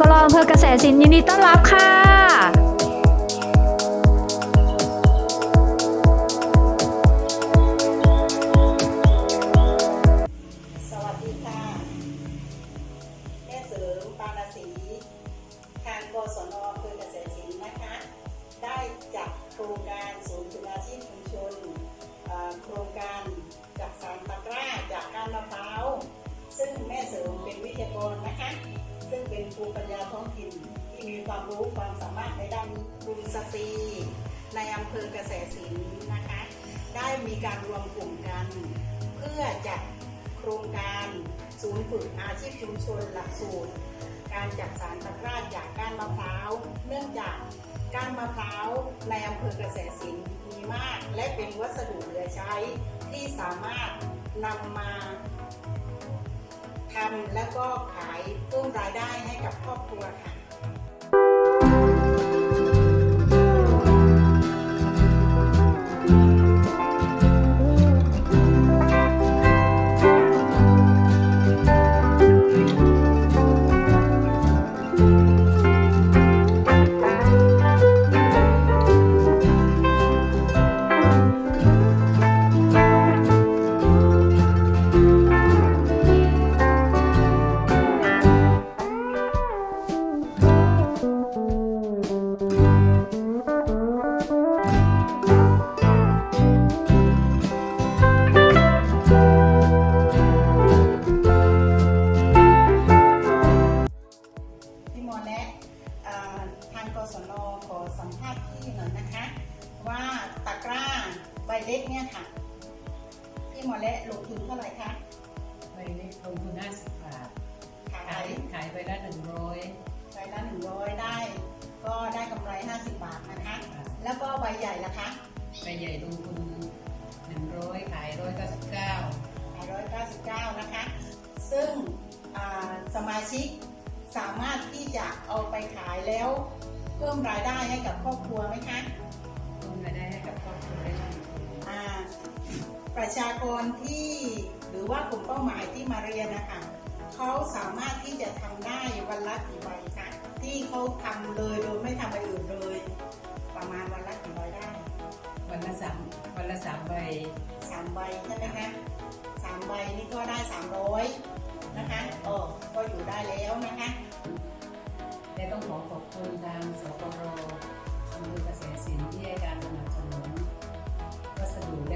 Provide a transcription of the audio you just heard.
กลอำเภอกเกษตรศิลป์ยินดีต้อนรับค่ะ ภูมิปัญญาท้องถิ่นที่มีความรู้ความสามารถในด้านกรุงสตรีในอำเภอเกษตรศิลป์นะคะ ได้มีการรวมกลุ่มกัน เพื่อจัดโครงการศูนย์ฝึกอาชีพชุมชนหลักสูตร การจักสารตะกร้าจากก้านมะพร้าว เนื่องจากก้านมะพร้าวในอำเภอเกษตรศิลป์มีมาก และเป็นวัสดุเหลือใช้ที่สามารถนำมา ทำแล้วก็ขายเพิ่มรายได้ให้กับครอบครัวค่ะ ทางกศนขอสัมภาษณ์พี่หน่อยนะคะ ว่าตะกร้าใบเล็กเนี่ยค่ะ พี่หมอและลงทุนเท่าไหร่คะใบเล็กลงทุน50บาทขาขายยขายไปละ100ใบละหนึ่งร้อยได้ ก็ได้กำไร50บาทนะคะอ่าแล้วก็ใบใหญ่ละคะใบใหญ่ลงทุน100ขาย199ขายร้อยเก้าสิบเก้านะคะ ซึ่งอ่าสมาชิก สามารถที่จะเอาไปขายแล้ว เพิ่มรายได้ให้กับครอบครัวไหมคะเพิ่มรายได้ให้กับครอบครัวได้ดีอ่าประชากรที่หรือว่ากลุ่มเป้าหมายที่มาเรียนนะคะเขาสามารถที่จะทำได้วันละกี่ใบคะที่เขาทำเลยโดยไม่ทำอะไรอื่นเลย ประมาณวันละกี่ใบได้ วันละสามวันละสามใบสามใบใช่ไหมคะสามใบนี่ก็ได้สามร้อย นะคะโอ้ก็อยู่ได้แล้วนะคะและต้องขอขอบคุณทางสปรอำเภอกระแสสินที่ให้การสนับสนุนวัสดุและ